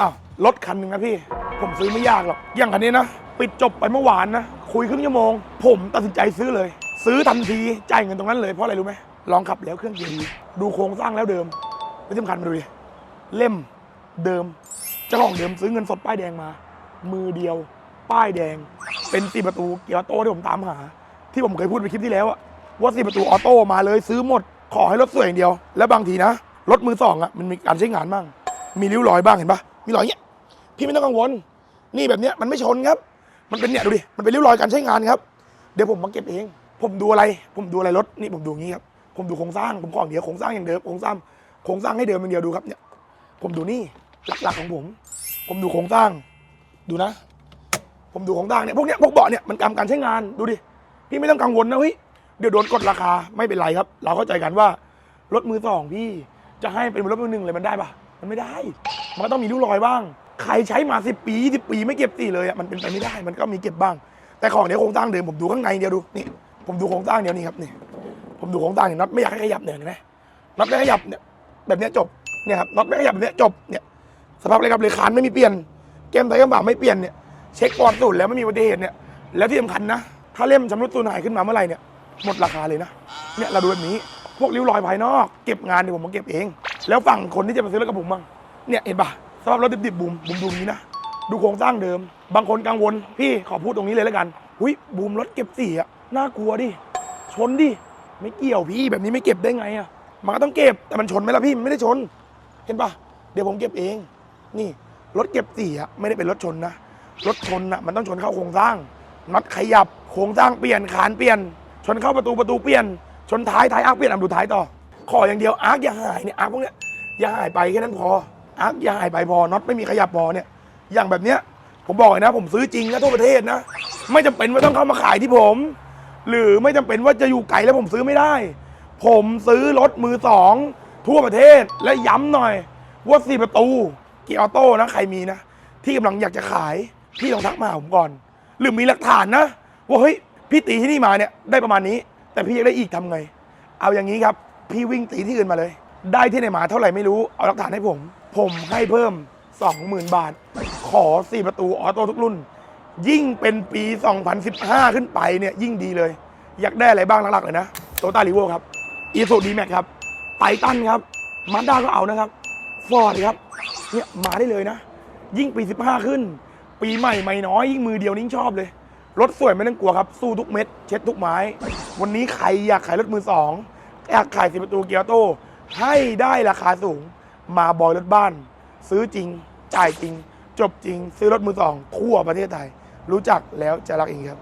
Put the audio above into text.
อ้าวรถคันหนึ่งนะพี่ ผมซื้อไม่ยากหรอก อย่างคันนี้นะ ปิดจบไปเมื่อวานนะ คุยครึ่งชั่วโมง ผมตัดสินใจซื้อเลย ซื้อทันที จ่ายเงินตรงนั้นเลย เพราะอะไรรู้ไหมลองขับแล้วเครื่องเกียร์ดีดูโครงสร้างแล้วเดิมไม่สำคัญมาดูดิเล่มเดิมเจ้าของเดิมซื้อเงินสดป้ายแดงมา มือเดียว ป้ายแดง เป็นสี่ประตูเกียร์ออโต้ที่ผมตามหา ที่ผมเคยพูดไปคลิปที่แล้วอะว่าสี่ประตูออโต้มาเลยซื้อหมด ขอให้รถสวยอย่างเดียว แล้วบางทีนะรถมือสองอะมันมีการใช้งานบ้างมีริ้วรอยบ้างเห็นปะ มีรอยเงี้ย พี่ไม่ต้องกังวล นี่แบบเนี้ยมันไม่ชนครับ มันเป็นเนี่ยดูดิ มันเป็นริ้วรอยการใช้งานครับ เดี๋ยวผมมาเก็บเอง ผมดูอะไร ผมดูอะไรรถ นี่ผมดูงงี้ครับ ผมดูโครงสร้าง ผมขออย่างเดียวโครงสร้างอย่างเดิม โครงสร้าง โครงสร้างให้เดิมอย่างเดียวดูครับเนี่ย ผมดูนี่หลักๆของผม ผมดูโครงสร้าง ดูนะ ผมดูโครงสร้างเนี่ยพวกเนี้ยพวกเบาะเนี่ยมันกำการใช้งาน ดูดิ พี่ไม่ต้องกังวลนะเฮ้ย เดี๋ยวโดนกดราคาไม่เป็นไรครับ เราเข้าใจกันว่ารถมือสองพี่จะให้เป็นรถมือหนึ่งเลยมันได้ปะ มันไม่ได้ มันก็ต้องมีริ้วรอยบ้าง ใครใช้มาสิปีสิปีไม่เก็บสีเลยอะมันเป็นไปไม่ได้ มันก็มีเก็บบ้าง แต่ของเนี้ยวโครงสร้างเดิมผมดูข้างในเดียวดูนี่ผมดูโครงสร้างเดียวนี่ครับนี่ผมดูโครงสร้างเนี่ยน็อตไม่อยากให้ขยับเนี่ยเห็นไหมน็อตไม่ขยับเนี่ยแบบเนี้ยจบเนี่ยครับน็อตไม่ขยับแบบเนี้ยจบเนี่ยสภาพเลยครับเลยคานไม่มีเปลี่ยนเกมไทยกระบะไม่เปลี่ยนเนี่ยเช็คก่อนสุดแล้วไม่มีอุบัติเหตุเนี่ยแล้วที่สำคัญนะ ถ้าเล่มชำรุดสูญหายขึ้นมาเมื่อไหร่เนี่ยหมดราคาเลยนะเนี่ยเราดูแบบนี้พวกริ้วรอยภายนอก เก็บงานเดี๋ยวผมมาเก็บเอง แล้วฝั่งคนที่จะมาซื้อรถกับผมบ้างเนี่ยเห็นปะสภาพรถดิบๆบุมบุมดูนี้นะดูโครงสร้างเดิม บางคนกังวล พี่ขอพูดตรงนี้เลยแล้วกันหุยบูมรถเก็บสีอะน่ากลัวดิชนดิไม่เกี่ยวพี่แบบนี้ไม่เก็บได้ไงอะมันก็ต้องเก็บแต่มันชนไหมล่ะพี่มันไม่ได้ชน เห็นปะเดี๋ยวผมเก็บเอง นี่รถเก็บสีอะไม่ได้เป็นรถชนนะรถชนอะมันต้องชนเข้าโครงสร้างน็อตขยับโครงสร้างเปลี่ยนขานเปลี่ยน ชนเข้าประตูประตูเปลี่ยนชนท้ายท้ายอาร์คเปลี่ยนอะดูท้ายต่อ ขออย่างเดียวอาร์คอย่าหายเนี่ยอาร์คพวกเนี้ยอย่าหายไปแค่นั้นพออาร์คอย่าหายไปพอน็อตไม่มีขยับพอเนี่ย อย่างแบบเนี้ยผมบอกเลยนะ ผมซื้อจริงนะทั่วประเทศนะ ไม่จำเป็นว่าต้องเข้ามาขายที่ผม หรือไม่จำเป็นว่าจะอยู่ไกลแล้วผมซื้อไม่ได้ ผมซื้อรถมือสองทั่วประเทศและย้ำหน่อย ว่าสี่ประตูเกียร์ออโต้นะใครมีนะ ที่กำลังอยากจะขายพี่ลองทักมาผมก่อน หรือมีหลักฐานนะว่าเฮ้ยพี่ตีที่นี่มาเนี่ยได้ประมาณนี้ แต่พี่ยากได้อีกทำไง เอาอย่างนี้ครับ พี่วิ่งตีที่อื่นมาเลย ได้ที่ไหนมาเท่าไหร่ไม่รู้ เอาหลักฐานให้ผม ผมให้เพิ่ม 20,000 บาท ขอ 4 ประตูออโต้ทุกรุ่น ยิ่งเป็นปี 2015 ขึ้นไปเนี่ยยิ่งดีเลย อยากได้อะไรบ้างหลักๆเลยนะโตต้ารีโวครับอีซูดีแม็กครับไททันครับมาด้าก็เอานะครับฟอร์ดครับเนี่ยมาได้เลยนะ ยิ่งปี 15 ขึ้น ปีใหม่ไม่น้อย ยิ่งมือเดียวนิ่งชอบเลย รถสวยไม่ต้องกลัวครับ สู้ทุกเม็ด เช็ดทุกไม้ วันนี้ใครอยากขายรถมือสอง อยากขายสิประตูเกียรโต้ให้ได้ราคาสูง มาบอยรถบ้าน ซื้อจริง จ่ายจริง จบจริง ซื้อรถมือสองทั่วประเทศไทย รู้จักแล้วจะรักเองครับ